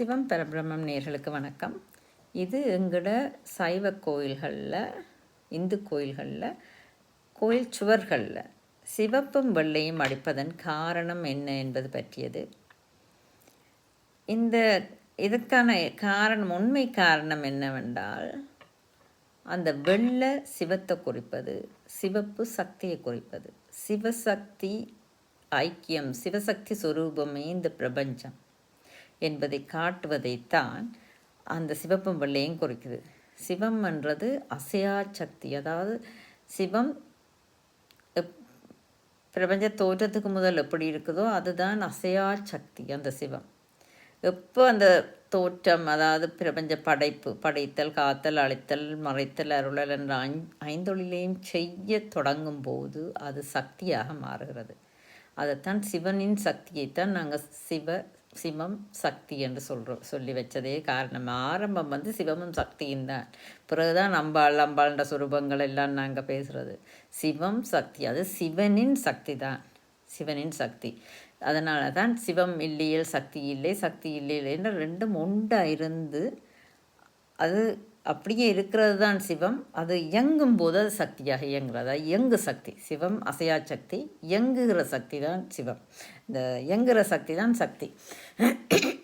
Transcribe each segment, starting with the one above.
சிவம் பரபிரமம் நேர்களுக்கு வணக்கம். இது எங்களோட சைவ கோயில்களில் இந்து கோயில்களில் கோயில் சுவர்களில் சிவப்பும் வெள்ளையும் அடிப்பதன் காரணம் என்ன என்பது பற்றியது. இந்த இதுக்கான காரணம் உண்மை காரணம் என்னவென்றால் அந்த வெள்ளை சிவத்தை குறிப்பது சிவப்பு சக்தியை குறிப்பது. சிவசக்தி ஐக்கியம் சிவசக்தி சுரூபமே இந்த பிரபஞ்சம். என்பதை காட்டுவதைத்தான் அந்த சிவப்பும் வெள்ளையும் குறிக்குது. சிவம் என்றது அசையா சக்தி. அதாவது சிவம் எப்- பிரபஞ்ச தோற்றத்துக்கு முதல் எப்படி இருக்குதோ அதுதான் அசையா சக்தி அந்த சிவம். எப்போ அந்த தோற்றம் அதாவது பிரபஞ்ச படைப்பு படைத்தல் காத்தல் அழித்தல் மறைத்தல் அருளல் என்ற ஐந் ஐந்தொழிலையும் செய்ய தொடங்கும் போது அது சக்தியாக மாறுகிறது. அதைத்தான் சிவனின் சக்தியைத்தான் நாங்கள் சிவ சிவம் சக்தி என்று சொல்கிறோம் சொல்லி வச்சதே காரணம். ஆரம்பம் வந்து சிவமும் சக்தியும் தான். பிறகுதான் அம்பாள் அம்பாள்ன்ற சுரூபங்கள் எல்லாம் நாங்கள் பேசுகிறது சிவம் சக்தி அது சிவனின் சக்தி தான். சிவனின் சக்தி. அதனால தான் சிவம் இல்லையேல் சக்தி இல்லை சக்தி இல்லை என்ற ரெண்டும் உண்டாக இருந்து அது அப்படியே இருக்கிறது தான் சிவம். அது இயங்கும் போது அது சக்தியாக இயங்குறது. இயங்கு சக்தி. சிவம் அசையா சக்தி இயங்குகிற சக்தி தான் சிவம். இந்த இயங்குகிற சக்தி தான் சக்தி.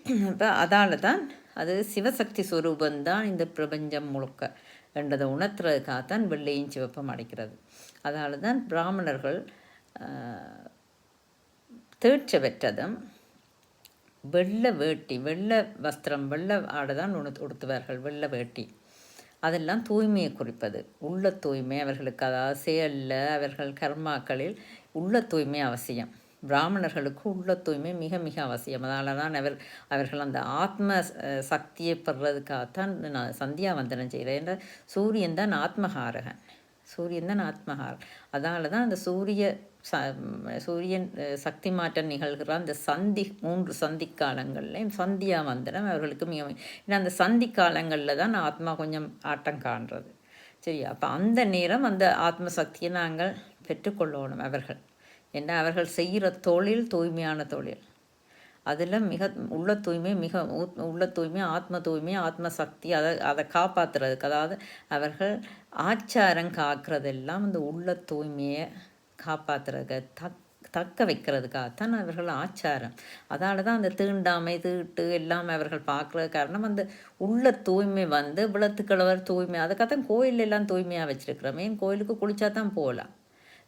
இப்போ அதால் தான் அது சிவசக்தி சுரூபந்தான் இந்த பிரபஞ்சம் முழுக்க என்றதை உணர்த்துறதுக்காகத்தான் வெள்ளையும் சிவப்பும் அடைக்கிறது. அதால தான் பிராமணர்கள் தேர்ச்சி பெற்றதும் வெள்ளை வேட்டி வெள்ளை வஸ்திரம் வெள்ளை ஆடை தான் உணு- உடுத்துவார்கள் வெள்ளை வேட்டி. அதெல்லாம் தூய்மையை குறிப்பது. உள்ள தூய்மை அவர்களுக்கு அதாவது செயலில் அவர்கள் கர்மாக்களில் உள்ள தூய்மை அவசியம். பிராமணர்களுக்கு உள்ள தூய்மை மிக மிக அவசியம். அதனால தான் அவர் அவர்கள் அந்த ஆத்ம சக்தியை பெறுறதுக்காகத்தான் நான் சந்தியாவந்தனம் செய்கிறேன் என்ற சூரியன் தான் ஆத்மகாரகன். சூரியன் தான் ஆத்மஹார். அதனால தான் அந்த சூரிய ச சூரியன் சக்தி மாற்றம் நிகழ்கிற அந்த சந்தி மூன்று சந்தி காலங்கள்லையும் சந்தியா வந்தனம் அவர்களுக்கு மிக ஏன்னா அந்த சந்தி காலங்களில் தான் ஆத்மா கொஞ்சம் ஆட்டம் காண்றது. சரி அப்போ அந்த நேரம் அந்த ஆத்ம சக்தியை நாங்கள் பெற்றுக்கொள்ளணும் அவர்கள். ஏன்னா அவர்கள் செய்கிற தொழில் தூய்மையான தொழில். அதில் மிக உள்ள தூய்மை மிக உள்ள தூய்மை ஆத்ம தூய்மை ஆத்ம சக்தி அதை அதை காப்பாற்றுறதுக்கு அதாவது அவர்கள் ஆச்சாரம் காக்கிறதெல்லாம் அந்த உள்ள தூய்மையை காப்பாற்றுறதுக்கு தக் தக்க வைக்கிறதுக்காகத்தான் அவர்கள் ஆச்சாரம். அதால் தான் அந்த தீண்டாமை தீட்டு எல்லாம் அவர்கள் பார்க்குறது காரணம் அந்த உள்ள தூய்மை வந்து விளத்துக்கிழவர் தூய்மை. அதுக்காகத்தான் கோயில் எல்லாம் தூய்மையாக வச்சுருக்கிறோமே. ஏன் கோயிலுக்கு குளிச்சா தான் போகலாம்.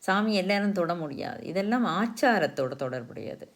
சாமி எல்லாரும் தொட முடியாது. இதெல்லாம் ஆச்சாரத்தோட தொடர்புடையது.